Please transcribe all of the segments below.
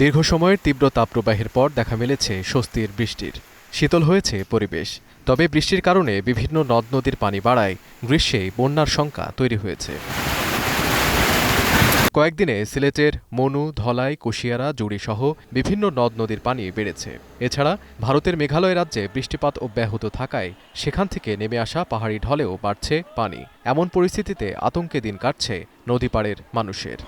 দীর্ঘ সময়ের তীব্র তাপপ্রবাহের পর দেখা মিলেছে স্বস্তির বৃষ্টির। শীতল হয়েছে পরিবেশ, তবে বৃষ্টির কারণে বিভিন্ন নদ নদীর পানি বাড়ায়, গ্রীষ্মে বন্যার শঙ্কা তৈরি হয়েছে। কয়েকদিনে সিলেটের মনু, ধলাই, কুশিয়ারা, জুড়িসহ বিভিন্ন নদ নদীর পানি বেড়েছে। এছাড়া ভারতের মেঘালয় রাজ্যে বৃষ্টিপাত অব্যাহত থাকায় সেখান থেকে নেমে আসা পাহাড়ি ঢলেও বাড়ছে পানি। এমন পরিস্থিতিতে আতঙ্কে দিন কাটছে নদীপাড়ের মানুষের।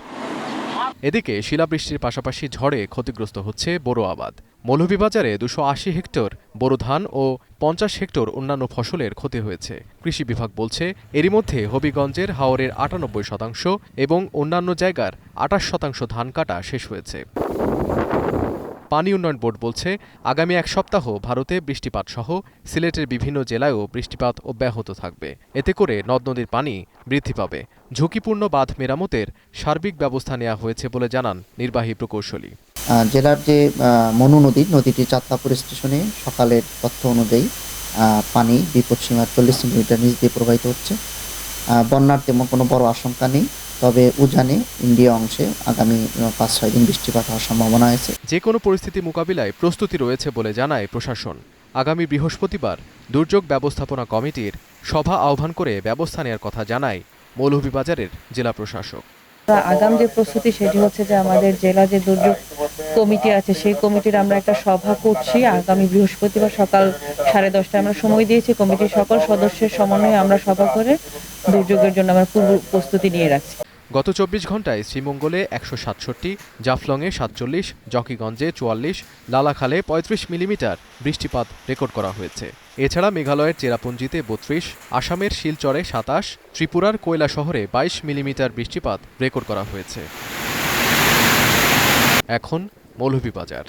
এদিকে শিলাবৃষ্টির পাশাপাশি ঝড়ে ক্ষতিগ্রস্ত হচ্ছে বোরো আবাদ মৌলভীবাজারে দুশো আশি হেক্টর বোরো ধান ও পঞ্চাশ হেক্টর অন্যান্য ফসলের ক্ষতি হয়েছে। কৃষি বিভাগ বলছে, এরই মধ্যে হবিগঞ্জের হাওরের আটানব্বই শতাংশ এবং অন্যান্য জায়গার আটাশ শতাংশ ধান কাটা শেষ হয়েছে। পানি উন্নয়ন বোর্ড বলছে, আগামী এক সপ্তাহ ভারতে বৃষ্টিপাত সহ সিলেটের বিভিন্ন জেলায়ও বৃষ্টিপাত অব্যাহত থাকবে। এতে করে নদ নদীর পানি বৃদ্ধি পাবে। ঝুঁকিপূর্ণ বাঁধ মেরামতের সার্বিক ব্যবস্থা নেওয়া হয়েছে বলে জানান নির্বাহী প্রকৌশলী। জেলার যে মনু নদী, নদীটি চাঁদতাপুর স্টেশনে সকালের তথ্য অনুযায়ী পানি বিপদসীমার চল্লিশ সেন্টিমিটার নিচ দিয়ে প্রবাহিত হচ্ছে। বন্যার তেমন কোনো বড় আশঙ্কা নেই। তবে উজানে ইন্ডিয়া অংশে আগামী পাঁচ ছয় দিন বৃষ্টিপাত হওয়ার সম্ভাবনা আছে যে কোনো পরিস্থিতি মোকাবিলায় প্রস্তুতি রয়েছে বলে জানায় প্রশাসন। আগামী বৃহস্পতিবার দুর্যোগ ব্যবস্থাপনা কমিটির সভা আহ্বান করে ব্যবস্থা নেওয়ার কথা জানায় মৌলভীবাজারের জেলা প্রশাসক। আগাম যে প্রস্তুতি সেটি হচ্ছে যে আমাদের জেলা যে দুর্যোগ কমিটি আছে সেই কমিটির আমরা একটা সভা করছি। আগামী বৃহস্পতিবার সকাল সাড়ে দশটায় আমরা সময় দিয়েছি। কমিটির সকল সদস্যের সমন্বয়ে আমরা সভা করে দুর্যোগের জন্য আমরা পূর্ব প্রস্তুতি নিয়ে রাখছি। গত চব্বিশ ঘন্টায় শ্রীমঙ্গলে একশো সাতষট্টি, জাফলংয়ে সাতচল্লিশ, জকিগঞ্জে চুয়াল্লিশ, লালাখালে পঁয়ত্রিশ মিলিমিটার বৃষ্টিপাত রেকর্ড করা হয়েছে। এছাড়া মেঘালয়ের চেরাপুঞ্জিতে বত্রিশ, আসামের শিলচরে সাতাশ, ত্রিপুরার কয়লা শহরে বাইশ মিলিমিটার বৃষ্টিপাত রেকর্ড করা হয়েছে। এখন মৌলভীবাজার।